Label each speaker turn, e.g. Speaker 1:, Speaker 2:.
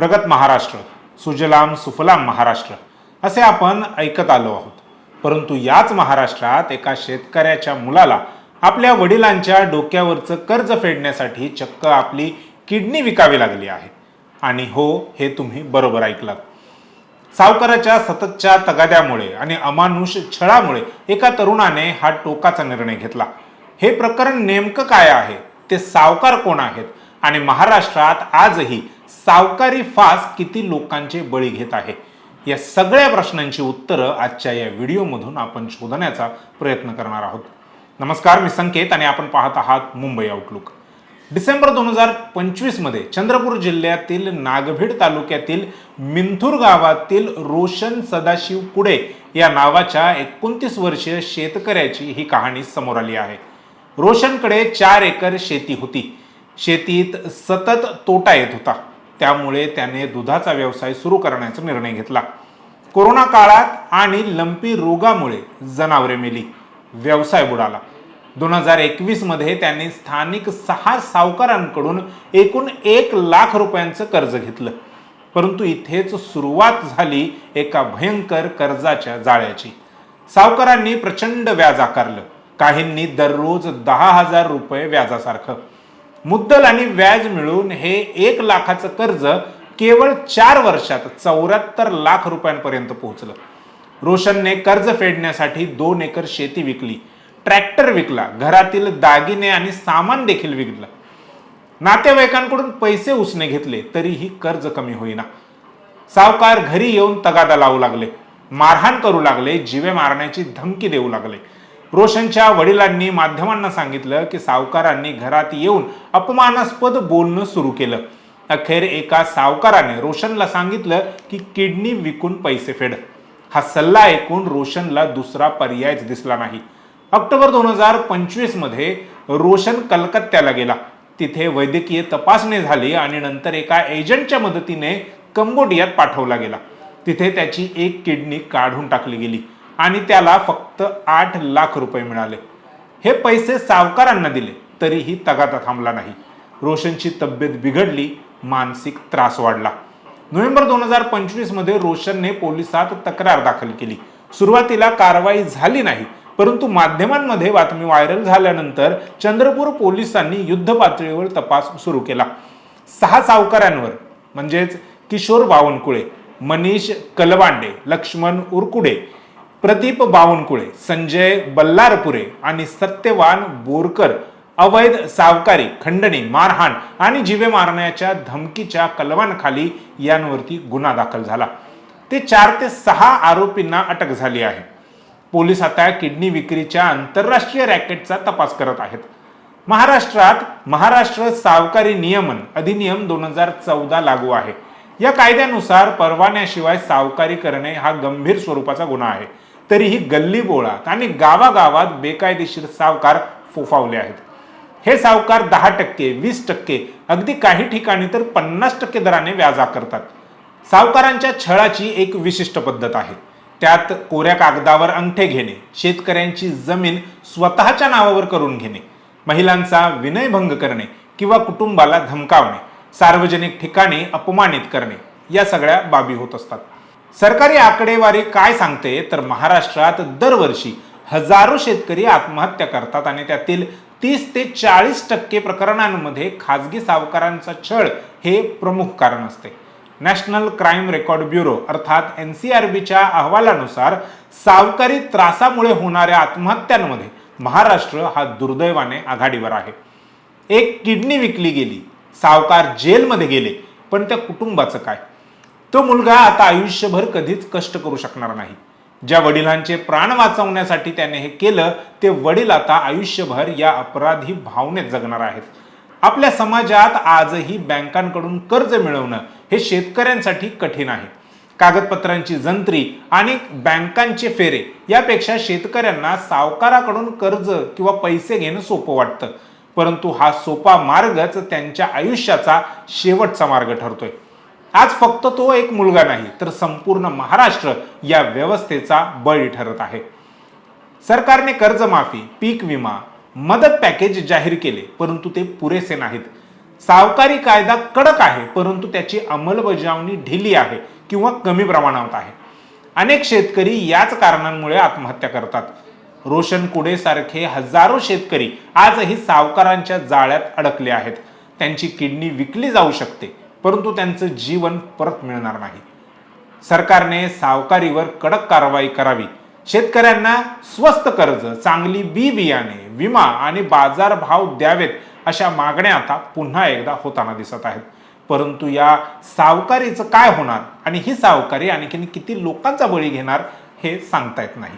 Speaker 1: प्रगत महाराष्ट्र सुजलाम सुफलाम महाराष्ट्र असे आपण ऐकत आलो आहोत. परंतु याच महाराष्ट्रात एका शेतकऱ्याच्या मुलाला आपल्या वडिलांच्या डोक्यावरचं कर्ज फेडण्यासाठी चक्क आपली किडनी विकावी लागली आहे. आणि हो हे तुम्ही बरोबर ऐकलात सावकाराच्या सततच्या तगाद्यामुळे आणि अमानुष छळामुळे एका तरुणाने हा टोकाचा निर्णय घेतला. हे प्रकरण नेमकं काय आहे? ते सावकार कोण आहेत? आणि महाराष्ट्रात आजही सावकारी फास किती लोकांचे बळी घेत आहे? या सगळ्या प्रश्नांची उत्तरं आजच्या या व्हिडिओमधून आपण शोधण्याचा प्रयत्न करणार आहोत. नमस्कार मी संकेत आणि आपण पाहत आहात मुंबई आउटलुक डिसेंबर दोन हजार पंचवीसमध्ये चंद्रपूर जिल्ह्यातील नागभीड तालुक्यातील मिंथूर गावातील रोशन सदाशिव कुडे या नावाच्या एकोणतीस वर्षीय शेतकऱ्याची ही कहाणी समोर आली आहे. रोशनकडे चार एकर शेती होती. शेतीत सतत तोटा येत होता. त्यामुळे त्याने दुधाचा व्यवसाय सुरू करण्याचा निर्णय घेतला. कोरोना काळात आणि लंपी रोगामुळे जनावरे मेली व्यवसाय बुडाला. दोन हजार एकवीसमध्ये त्यांनी स्थानिक सहा सावकारांकडून एकूण एक लाख रुपयांचं कर्ज घेतलं. परंतु इथेच सुरुवात झाली एका भयंकर कर्जाच्या जाळ्याची. सावकारांनी प्रचंड व्याज आकारलं. काहींनी दररोज दहा हजार रुपये व्याजासारखं. मुद्दल आणि व्याज मिळून हे एक लाखाचं कर्ज केवळ चार वर्षात चौऱ्याहत्तर लाख रुपयांपर्यंत पोहोचलं. रोशनने कर्ज फेडण्यासाठी दोन एकर शेती विकली. ट्रॅक्टर विकला. घरातील दागिने आणि सामान देखील विकलं. नातेवाईकांकडून पैसे उसने घेतले तरीही कर्ज कमी होईना. सावकार घरी येऊन तगादा लावू लागले. मारहाण करू लागले जीवे मारण्याची धमकी देऊ लागले. रोशनच्या वडिलांनी माध्यमांना सांगितलं की सावकारांनी घरात येऊन अपमानास्पद बोलणं सुरू केलं. अखेर एका सावकाराने रोशनला सांगितलं की किडनी विकून पैसे फेड. हा सल्ला ऐकून रोशनला दुसरा पर्यायच दिसला नाही. ऑक्टोबर दोन हजार पंचवीसमध्ये रोशन कलकत्त्याला गेला. तिथे वैद्यकीय तपासणी झाली आणि नंतर एका एजंटच्या मदतीने कंबोडियात पाठवला गेला. तिथे त्याची एक किडनी काढून टाकली गेली. आणि त्याला फक्त आठ लाख रुपये मिळाले. हे पैसे सावकारांना दिले तरीही तगादा थांबला नाही. रोशनची तब्येत बिघडली मानसिक त्रास वाढला. नोव्हेंबर दोन हजार पंचवीसमध्ये रोशनने पोलिसात तक्रार दाखल केली. सुरुवातीला कारवाई झाली नाही परंतु माध्यमांमध्ये बातमी व्हायरल झाल्यानंतर चंद्रपूर पोलिसांनी युद्ध पातळीवर तपास सुरू केला. सहा सावकारांवर म्हणजेच किशोर बावनकुळे मनीष कलबांडे लक्ष्मण उरकुडे प्रदीप बावनकुळे संजय बल्लारपुरे आणि सत्यवान बोरकर अवैध सावकारी खंडणी मारहाण आणि जीवे मारण्याच्या धमकीच्या कलवांखाली यांवरती गुन्हा दाखल झाला. ते चार ते सहा आरोपींना अटक झाली आहे. पोलीस आता किडनी विक्रीच्या आंतरराष्ट्रीय रॅकेटचा तपास करत आहेत. महाराष्ट्रात महाराष्ट्र सावकारी नियमन अधिनियम दोन हजार चौदा लागू आहे. या कायद्यानुसार परवान्याशिवाय सावकारी करणे हा गंभीर स्वरूपाचा गुन्हा आहे. तरीही गल्ली बोळात आणि गावागावात बेकायदेशीर सावकार फोफावले आहेत. हे सावकार दहा टक्के वीस टक्के अगदी काही ठिकाणी तर पन्नास टक्के दराने व्याजा करतात. सावकारांच्या छळाची एक विशिष्ट पद्धत आहे. त्यात कोऱ्या कागदावर अंगठे घेणे शेतकऱ्यांची जमीन स्वतःच्या नावावर करून घेणे महिलांचा विनयभंग करणे किंवा कुटुंबाला धमकावणे सार्वजनिक ठिकाणी अपमानित करणे या सगळ्या बाबी होत असतात. सरकारी आकडेवारी काय सांगते? तर महाराष्ट्रात दरवर्षी हजारो शेतकरी आत्महत्या करतात आणि त्यातील तीस ते चाळीस टक्के प्रकरणांमध्ये खाजगी सावकारांचा छळ हे प्रमुख कारण असते. नॅशनल क्राईम रेकॉर्ड ब्युरो अर्थात एन सी आर बीच्या अहवालानुसार सावकारी त्रासामुळे होणाऱ्या आत्महत्यांमध्ये महाराष्ट्र हा दुर्दैवाने आघाडीवर आहे. एक किडनी विकली गेली सावकार जेलमध्ये गेले पण त्या कुटुंबाचं काय? तो मुलगा आता आयुष्यभर कधीच कष्ट करू शकणार नाही. ज्या वडिलांचे प्राण वाचवण्यासाठी त्याने हे केलं ते वडील आता आयुष्यभर या अपराधी भावनेत जगणार आहेत. आपल्या समाजात आजही बँकांकडून कर्ज मिळवणं हे शेतकऱ्यांसाठी कठीण आहे. कागदपत्रांची जंत्री आणि बँकांचे फेरे यापेक्षा शेतकऱ्यांना सावकाराकडून कर्ज किंवा पैसे घेणं सोपं वाटतं. परंतु हा सोपा मार्गच त्यांच्या आयुष्याचा शेवटचा मार्ग ठरतोय. आज फक्त तो एक मुलगा नाही तर संपूर्ण महाराष्ट्र या व्यवस्थेचा बळी ठरत आहे. सरकारने कर्जमाफी पीक विमा मदत पॅकेज जाहीर केले परंतु ते पुरेसे नाहीत. सावकारी कायदा कडक आहे परंतु त्याची अंमलबजावणी ढिली आहे किंवा कमी प्रमाणात आहे. अनेक शेतकरी याच कारणांमुळे आत्महत्या करतात. रोशन कुडे सारखे हजारो शेतकरी आजही सावकारांच्या जाळ्यात अडकले आहेत. त्यांची किडनी विकली जाऊ शकते परंतु त्यांचं जीवन परत मिळणार नाही. सरकारने सावकारीवर कडक कारवाई करावी. शेतकऱ्यांना स्वस्त कर्ज चांगली बी बियाणे विमा आणि बाजारभाव द्यावेत अशा मागण्या आता पुन्हा एकदा होताना दिसत आहेत. परंतु या सावकारीचं काय होणार आणि ही सावकारी आणखीन किती लोकांचा बळी घेणार हे सांगता येत नाही.